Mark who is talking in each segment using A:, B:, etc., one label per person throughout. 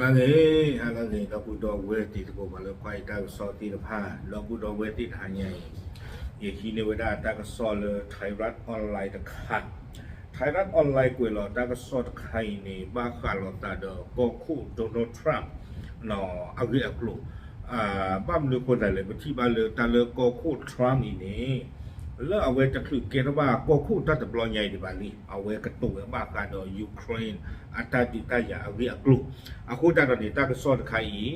A: လာလေဟာလာလေတော့ဘူးတော့ဝဲတီတကိုမလဲခွိုက်တာစောတီတဖာလောဘူးတော့ဝဲတီထာညင်ယေဟီနေဝဒတာကစောလထိုင်ရတ်အွန်လိုင်းတခတ်ထိုင်ရတ်အွန်လိုင်းကိုလောတာကစောတခိုင်နေဘာခါလောတာတော့ကိုခုဒေါ်နယ်ထရမ်နော်အဂိအကလုအာဘာမလို့ကိုတယ်လေမတိပါလေတာလေကိုခုထရမ်နေ เล้วเอาไว้จะคือเกณฑ์ว่าก็คู่ตัดปลอยใหญ่ในบาลีเอาไว้กระตุ้นว่าการดอยูเครนอัตราดิตาอย่าเรียกลุ่มอาคู่ตัดดิตาก็ซ่อนใครอี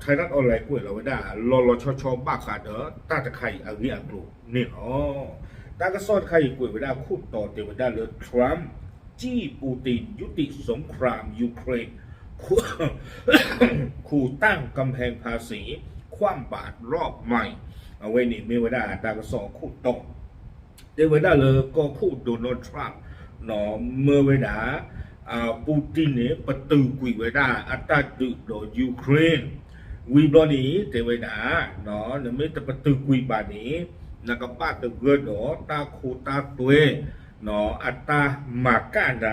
A: ไทยรัฐออนไลน์กุ้ยเราไม่ได้รอรอชอชอบ้าขาดเด้อตาจะใครอาเรียกลุ่มนี่อ๋อตัาก็ซ่อนใครกุ้ยไม่ได้คู่ต่อเตไม่ได้เลยทรัมป์จี้ปูตินยุติสงครามยูเครนขู่ตั้งกำแพงภาษี คว่ำบาตรรอบใหม่ အဝဲနေမေဝဒတာကစောခုတော့ဒေဝဒလကောခုဒိုနယ်ထရန့်နော်မေဝဒအာပူတင်နေပတူကွေဝဒအတတုတော့ယူကရိန်းဝီဘလီဒေဝဒနော်နမေတပတူကွေပါနေနကပတ်တဂတော့တာခိုတာတွဲနော်အတာမကဒ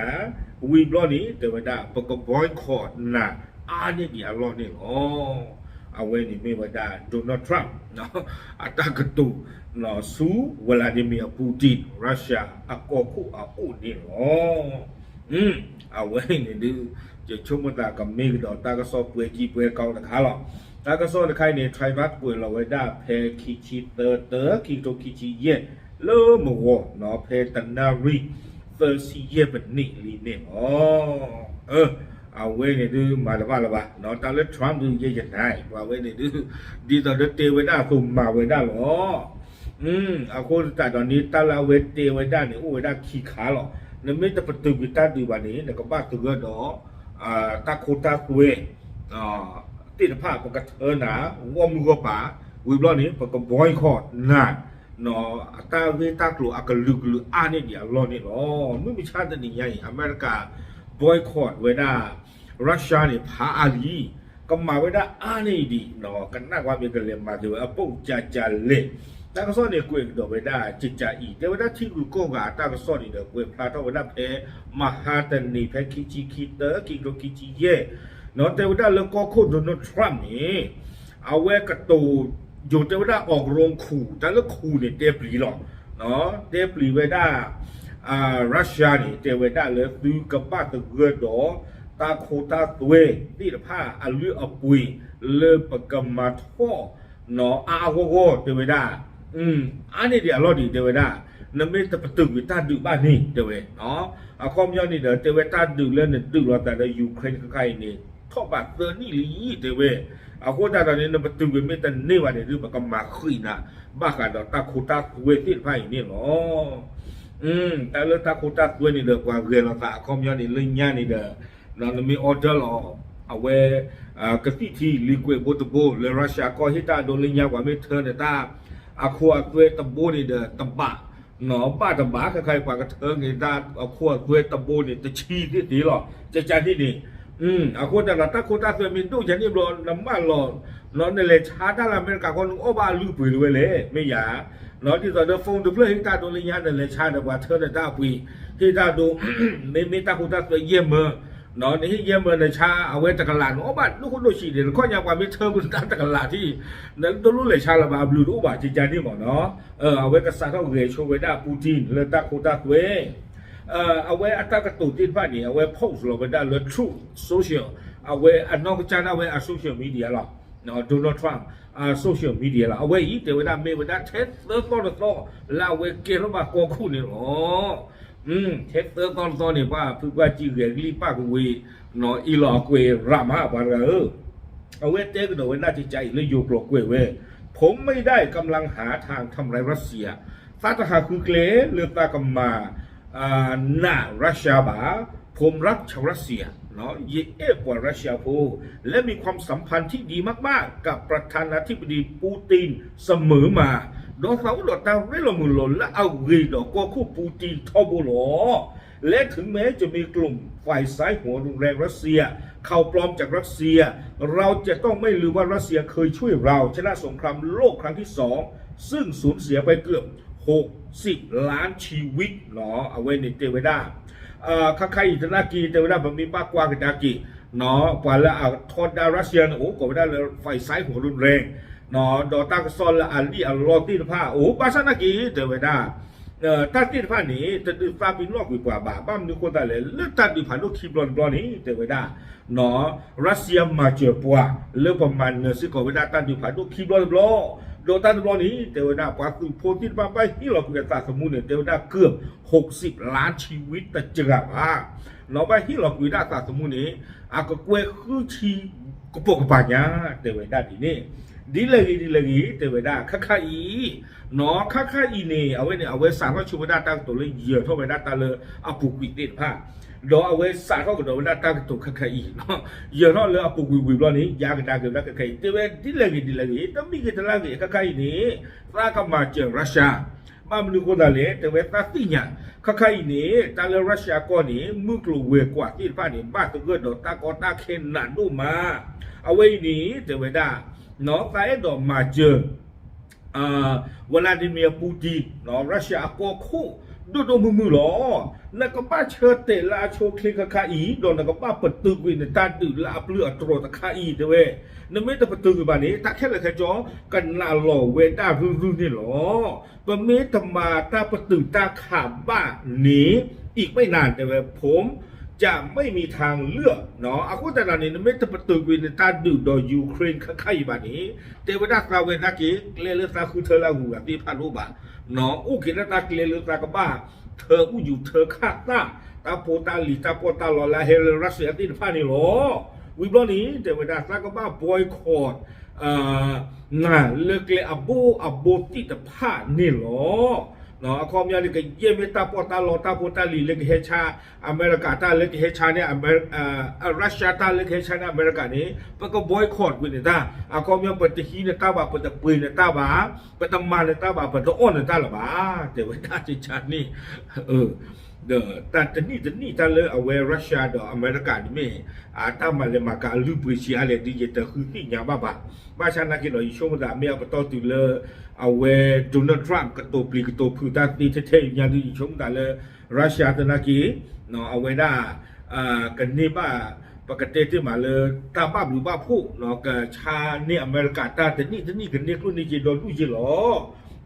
A: ဝီဘလီဒေဝဒပကဘွိုင်ခေါ်နာအာဒီဒီအလောနေဩ away ni me wada Donald Trump no attack to no su Vladimir Putin Russia akoku aku ni lo hmm away ni du je chuma ta ka me do ta ka so pwe ji pwe kaung ta kha lo ta ka so khai ni try back pwe lo wada phe ki chi ter ter ki to ki chi ye lo mo wo no phe tanari 30 ye ပနိလီနေဩအဲ away ni tu malaba laba no ta le trump tu ye ye nai wa we ni tu di to de te we da ku ma we da lo um a ko ta do ni ta la we te we da ni u we da ki kha lo ne mi ta patu bi ta du ba ni ne ko ba tu ga do a ta ko ta ku we a ti na pha ko ka thơ na wo mu go pa we blo ni pa ko boy kho na no ta we ta klu a ka lu lu a ni dia lo ni lo mu mi cha da ni ya america boycott whether เวลาที่กูโกงอ่ะแต่ก็สอนนี่เด้อกวยพลาดเวลาเพมหาตันนี่เพคิจิคิเตอร์คิโรคิจิเย่เนาะแต่เวลาแล้วก็โคโดนัลด์ทรัมป์นี่เอาไว้กระตูอยู่แต่เวลาออกโรงขู่แต่แล้วขู่เนี่ยเตปรีหรอกเนาะเตปรีเวลา อ่ารัสเซียนี่เตเวดาเลยดูกับบ้าตะเกดอ ตาโคตาตัวตีละผ้าอันลืออปุยเลือปกมาท่อหนออาโกโกเดวดาอืมอันนี้เดี๋ยวเราดีเดวดานมิตรปตึกวิตาดูบ้านนี่เดวเนาะอาคอมย้อนนี่เดี๋ยวเดวตาดูเล่นดูเราแต่ในยูเครนใครนี่ท่อบัตเตอร์นี่ลีเดวอาโคตาตอนนี้นปตึกวิไม่แต่นี่วันเดี๋ยวปกมาขึ้นนะบ้ากันเราตาโคตาตัวตีละผ้าอย่างนี้เนาะอืมแต่เรื่องตาโคตาตัวนี่เดี๋ยวกว่าเรียนเราตาคอมย้อนนี่เรื่องยากนี่เดี๋ยว เรามีออเดอร์หรอเอาไว้อ่ากะติที่ลิกเวโบตโบเลรัสเซียก็ฮิตาโดนลิญญากว่าไม่เธอเนี่ตาอาคัวตัวตะโบนี่เด้อตบะหนอป้าตบะใครๆกว่ากระเทิงนี่ตาอาคัวตัวตะโบนี่ตะชีที่ดีหรอจะจาที่นี่อืมอาคัวแต่ละตาโคตาตัวมีตู้ฉันนี่รอน้ำมันรอ เนาะในเลยชาตาละอเมริกาคนโอบาลูปเลยเว้ยเลยไม่อยา နော်ဒီတော့ဖုန်းတစ်ဖက်ဟိတာတို့လည်းရတယ်လေချာတယ်ကွာထဲတဲ့တာပွေဟိတာတို့မေမေတာခုတာဆိုရေမနော်ဒီရေမနဲ့ချာအဝဲတကလာနော်ဘာလူခုလို့ရှိတယ်ခွန်ညာကွာမေထဲဘူးတာတကလာတီနော်တို့လို့လေချာလာပါဘလူတို့ပါကြည်ကြနေပါနော်အဲအဝဲကစားတော့ရေချိုဝဲတာပူတင်လေတာခုတာသွဲအဲအဝဲအတကတူတိဖာနေအဝဲ post လို့ဗဒါလေ true social အဝဲအနောက်ကချာနာဝဲ social media လားနော်ဒေါ်နယ်ထရမ်အာ social media လာအဝဲဤတေဝဒမေဝဒတက်သောတော့တော့လာဝဲကေရဘာကိုခုနေရော 嗯，这得当当的吧，不管几个里八个位，那一老个า马巴个哦，เอาเว้เต็กหน่อยน่าจะใจเลยอยู่กลอกเว้เวผมไม่ได้กำลังหาทางทำลายรัสเซียซาตหาคือเกลเลือตากมาหน้ารัสเซียบาผมรักชาวรัสเซียเนาะเยเอกว่ารัสเซียพูและมีความสัมพันธ์ที่ดีมากๆ กับประธานาธิบดีปูตินเสมอมา ดอเขาดอตาเรลมุลและเอารีดอกก็คู่ปูตินทอบุโลและถึงแม้จะมีกลุ่มฝ่ายซ้ายหัวรุนแรงรัสเซีย เข้าปลอมจากรัสเซีย เราจะต้องไม่ลืมว่ารัสเซียเคยช่วยเราชนะสงครามโลกครั้งที่สองซึ่งสูญเสียไปเกือบ 60 ล้านชีวิตเนาะเอาไว้ในเตเวดาอ่าข้าอิตนากีแต่เวลาผมมีปากกว่ากันากีเนาะกว่าละเอาทอดดารัสเซียโอ้ก็ไม่ได้เลยไฟไซหัวรุนแรง เนาะดอตากซอลละอันลีอัลลอติดผ้าโอ้ภาษานักีเดเวดาเอ่อตัดติดผ้านี้จะดูฟาบินลอกกว่าบาบ้ามนึกคนได้เลยเลือกตัดดิผ่านลูกคีบลอนบลอนนี้เดเวดาเนาะรัสเซียมาเจอปัวเลือกประมาณเนื้อซึ่งก็ไม่ได้ตัดดิผ่านลูกคีบลอนบลอโดตันบลอลนี้เทวดาปาตุโพธิปาไปที่เราคุยกันตาสมุนเนี่ยเทวดาเกือบ 60 ล้านชีวิตแต่เจอว่าเราไปที่เราคุยได้ตาสมุนนี้อาก็กวยคือชีกปกปัญญาเทวดาดีนี่ ดีเลยดีเลยเทวดาคักคัอีเนาะคักคัอีนี่เอาไว้เนี่ยเอาไว้สามารถชูวดาตั้งตัวเลยเหยื่อเท่าไปได้ตาเลยเอาปุกวิเด็ดผ้า တော့အဝဲစာတော့ကတော့လာတက်တော့ခက်ခဲကြီးနော်ရတော့လေအပူကွေကွေလို့နေရကတာကလခက်ခဲတေဝဲဒီလေဒီလေတမိကတလာကြီးခက်ခဲနေသာကမှာကျရုရှားမမလူကိုဒါလေတေဝဲသတိညာခက်ခဲနေတာလေရုရှားကောနေမှုကလိုဝဲကွာတိဖာနေဘာတကတော့တာကောတာခဲနန်တို့မှာအဝဲနေတေဝဲဒါ nó cái đó mà chờ à, Vladimir Putin nó Russia có khu đôi đôi mưa mưa lỏ là có ba chờ tệ là cho khi các khai ý đó là có ba phần tư vì người ta tự là áp lửa trò ta khai ý thế về nên mấy ta phần tư bà này ta khét là cái chó cần là lỏ về ta rư rư này lỏ và mấy ta mà ta phần tư ta khả ba ní อีกไม่นานแต่ว่าผม จะไม่มีทางเลือกเนาะอากุตนานี่ไม่ตะประตูวินตาดูดอยูเครนข้าๆบานี้เทวดากราเวนักกีเลเลตาคือเธอละหูกับที่พารุบาเนาะอุกินตาเลเลตากบ้าเธออู้อยู่เธอคาตาตาโปตาลีตาโปตาลอลาเฮลรัสเซียตินพานี่หรอวิบลอนี้เทวดาตากบ้าบอยคอร์ดอ่าน่ะเลิกเลยอับโบอับโบติตพานี่หรอ နော်အခေါ်များလေးကယေမတာပေါ်တာလောတာပေါ်တာလီလက်ဟေချာအမေရိကတာလက်ဟေချာနဲ့အမေအာရုရှားတာလက်ဟေချာနဲ့အမေရိကနဲ့ပကဘွိုက်ခေါ်ဝင်နေတာအခေါ်များပတ်တဟီနေတာဘာပတ်တပွေနေတာဘာပတ်တမာနေတာဘာပတ်တအော်နေတာလာဘာတဲ့ဝတာချချာนี่เออ the Tanzania the ni ta le awe Russia the America ni me ata male maka lu prisi ale di je ta khu ni nya baba ba cha na ki lo yisho da me ba to tu le awe Donald Trump ka to pli ka to phu ta ni the the nya di yisho da le Russia ta na ki no awe da a ka ni ba ปกติที่มาเลยตาบ้าหรือบ้าผู้เนาะกับชาเนี่ยอเมริกาตาแต่นี่แต่นี่กันเนี่ยรุ่นนี้จะโดนรู้จีหรอ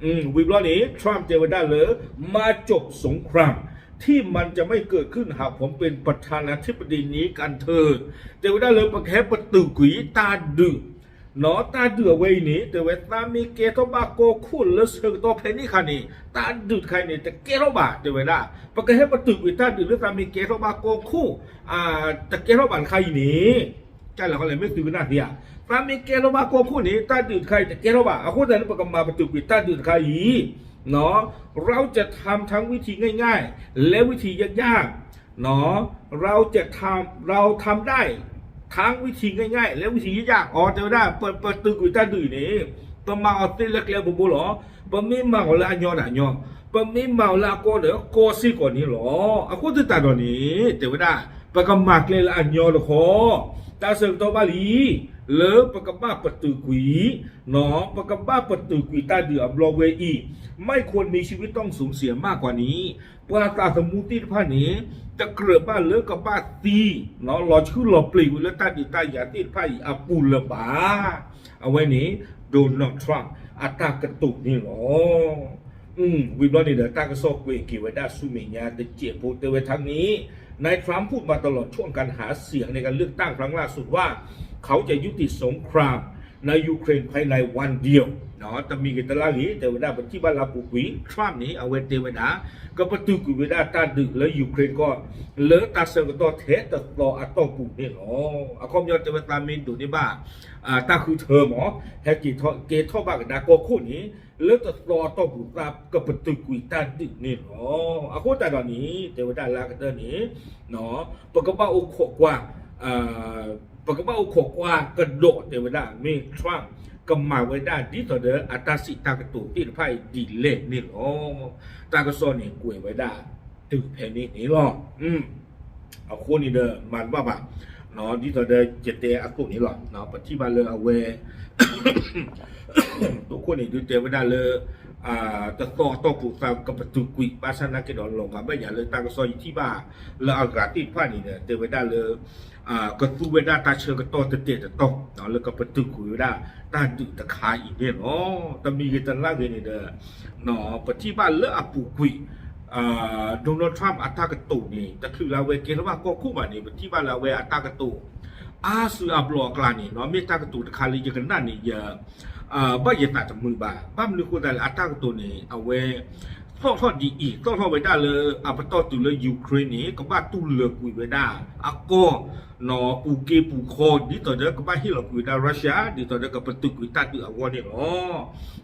A: อืมวิบล้อนี้ทรัมป์เจวดาเลยมาจบสงคราม ที่มันจะไม่เกิดขึ้นหากผมเป็นประธานาธิบดีนี้กันเถอะเดวิาด้เลยประแคประตูกุยตาดือหนอตาเดือเวนี้เดวิวตามีเกตบาโกคุณเลสเฮตัวเพนนี่คันนี้ตาดือใครนี่แต่เกตบาเดี๋ยวเวลาปกาศให้ประตูวิตาดือเรืองตามีเกตบาโกคู่อ่าแต่เกตบาใครนี้ใช่แล้วก็เลยไม่ตื่นหน้าเดียตามีเกตบาโกคู่นี้ตาดือใครแต่เกตบาเอาคู่แต่นั้นประกาศมาประตูวิตาดือใคร นาะเราจะทำทั้งวิธีง่าย ๆ และวิธียากๆเนาะเราจะทำเราทำได้ทั้งวิธีง่ายๆ และวิธียากๆอ๋อเจอได้เปิดเปิดตึกกุยตาดุยนี่ปมาเอาติเล็กๆบุบุหรอปมีมาเอาละญอน่ะญอปมีเอาละก็เด้อก็สิก่อนนี้หรออะกูติตาดอนี้เจอได้ปะกมากเลยละญอละขอตาเสกตบาลีเลอกบ้าปะตึกกุยเนาะปะกบ้าปะตึกกุยตาเดือบลอเวอีไม่ควรมีชีวิตต้องสูญเสียมากกว่านี้ปลาตาสมุติผ้านี้จะเกลือบ้านเลือกกับบ้านตีเนาะรอชื่อรอปลีวิลตาดิตายาติดไพ่อาปูละบาเอาไว้นี้โดนัลด์ทรัมป์อัตรากระตุกนี่หรออืมวิบลอนี่เดอตากระซกเวกิไว้ได้สุเมียาแต่เจ็บโพเตไว้ทางนี้นายทรัมป์พูดมาตลอดช่วงการหาเสียงในการเลือกตั้งครั้งล่าสุดว่า เขาจะยุติสงครามในยูเครนภายในวันเดียวเนาะแต่มีกันตลาดนี้แต่ว่าได้เป็นที่บ้านลาปุกวีทรัมป์นี้เอาไว้เวนะก็ประตูกุวิดาตาดึกแล้วยูเครนก็เลอตาเซลก็ต่อเทสต่อต่ออัตโตปุนี่หรออะคอมยอนเตไว้ตามินดูนี่บ้าอ่าตาคือเธอหมอแฮกิทอเกทอบ้ากับดาโกคู่นี้เลอะต่อต่อต่อปุตากับประตูกุวิตาดึกนี่หรออะโคตาตอนนี้เตไว้ดาลากระเตนี้เนาะปกบ้าอกขกว่าอ่า ปกป้าขกว่ากระโดดเทวดาเมทรัมก็มาไว้ได้ดีต่อเดออัตาสิตากระตูตีไพ่ดีเล่นี่หรอตากระซอนี่กวยไว้ได้ตึกแผ่นนี้นี่หรออืมเอาคนนี่เดอมันว่าบ่ะเนาะดีต่อเดอเจเตอตุนี่หรอเนาะปฏิบัติเลยเอาเวตัวคนนี่ดูเทวดาเลย ตะต่อต่อปูตามกับประตูกุยภาษานักเดอนลงกับไม่อย่าเลยตางซอยที่บ้าแล้วอากาศที่ผ่านี่เนี่ยเตเวดาเลยอ่าก็ตูเวดาตาเชิงก็ต่อตเตะตะต่อเนาะแล้วก็ประตูกุยเวดาตาดุตะคายอีเนี่ยเนาะตะมีกันตะลากเนี่ยเด้อเนาะปฏิบัติเลอะปูกุยโดนัลด์ทรัมป์อัตตากระตุนี่แต่คือเราเวเกลว่าก็คู่มานี่ที่ว่าเราเวอัตตากระตุ อาสืออับหลอกลานี่เนาะมีตากตูดคาลีกันนั่นนี่เยอะอบ่อย่าตาจมือบาบ้ามนึกว่ดอัตากตูนี่เอาไว้ทอดทอดีอีกทอดทอดไปได้เลยอาปตอตุเลยยูเครนนี่ก็บ้าตู้เลือกุยไปได้อาก็นอปูเกปูคอนี่ต่อเด็กก็บ้าฮิลล์กุยได้รัสเซียดีต่อเด็กก็ประตูกุยตาตือาวอนี่อ๋อ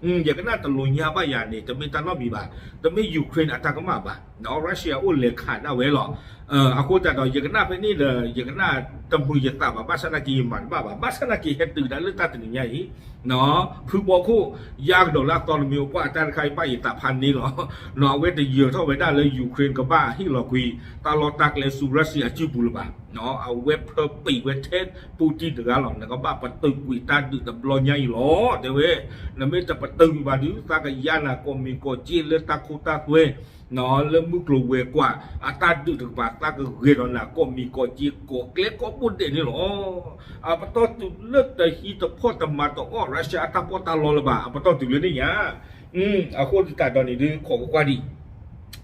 A: อืมอย่างก็น่าตะลุยยาบ้าอย่างนี่จะไม่ตาลอบีบาจะไม่ยูเครนอัตากมาบาเนาอรัสเซียอ้วนเลกขาหน้าเวหรอ 어, 아고다가 여그나 베니르 여그나 덤부여 따바 바사나기 말바 바사나기 헤뜨다 르따뜨냐 이 너, 푸보쿠 약도라 떨미오 빠탄 카이 빠이 따판니 로 너웨드 여터 웨다 레 유크레인 가바 히로쿠이 따로딱 레 수라시아 지불바 nó ao web per pi web test pu chi từ gà lòng nó có ba bắt từng quỷ ta tự tập lo nhảy ló thế về nó mới tập bắt từng và nếu ta cái gia là còn mình có chi lên ta cô ta quê nó lên mức lù về quả à ta tự được và ta cứ ghê đó là có mình có chi có lẽ có buôn để nữa à bắt đầu từ lớp tới khi tập phô tập mà tập ở Russia ta phô ta lo là bà à bắt đầu từ lên đấy nhá ừ à cô thì tại đó này đi khổ quá đi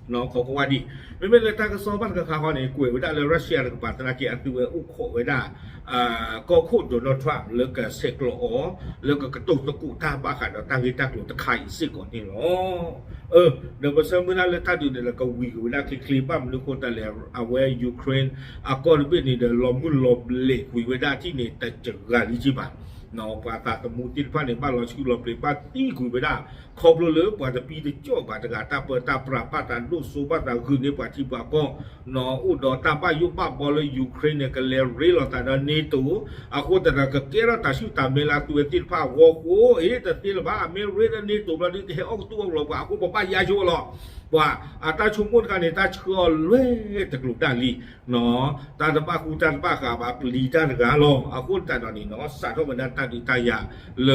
A: nó khó qua đi ไม่เป็นไรตากระซอบ้านกระคาฮอนี่กวยไว้ได้เลยรัสเซียกับปาตนาเกียอันตัวอุโคไว้ได้อ่าก็โคโดนัลด์ทรัมป์แล้วก็เซกโลอแล้วก็กระตุกตะกุตาบ้าขันตั้งที่ตั้งตัวตะไคร้สิก่อนนี่เนาะเออเดี๋ยวมาเสริมเมื่อนั้นเลยถ้าดูเนี่ยแล้วก็วีไว้ได้คลิปบ้างนึกคนแต่ล้วเอาไว้ยูเครนอะก็เป็นนี่เดี๋ยวลมมุนลมเละคุยไว้ได้ที่เนี่ยแต่จอกันลิจิบัน no pa ta ta mu tin pa ne ba lo chu lo pre pa ti ku be da kho blo le pa ta pi de cho ba ta ga ta pa ta pra pa ta lu su ba ta gu ne pa ti pa ko no u do ta pa yu pa bo le ukraine ne ka le re lo ta da ne tu a ko ta ka ke ra ta shu ta me la tu e tin pa wo ko e ta ti la ba me re da ne tu ba ni ke ok tu lo ba ko pa pa ya jo lo ว่าอาตาชุมมุนกันเนี่ยตาเชื่อเลยตะกลุกด้านลีเนาะตาตะปาคูตันปาขาบาปลีตานกาลออาคุณตาดอนี่เนาะสาธุบันดาตาดิตายาเล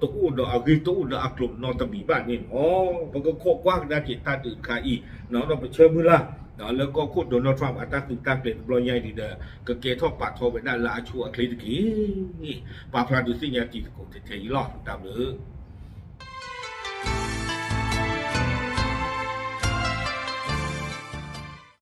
A: ตุอุดอากิตุอุดอากลุมนอนตะบีบ้านนี่อ๋อมันก็โคกว้างได้จิตตาดิคาอีเนาะเราไปเชื่อมือละเนาะแล้วก็โคดโดนัลด์ทรัมป์อัตราตึงตาเปลี่ยนบลอยใหญ่ดีเด้อก็เกทอปาทอไปได้ลาชัวคลิตกี้ปาพระดุสิญญาติโกเทเทอีลอดตามเลย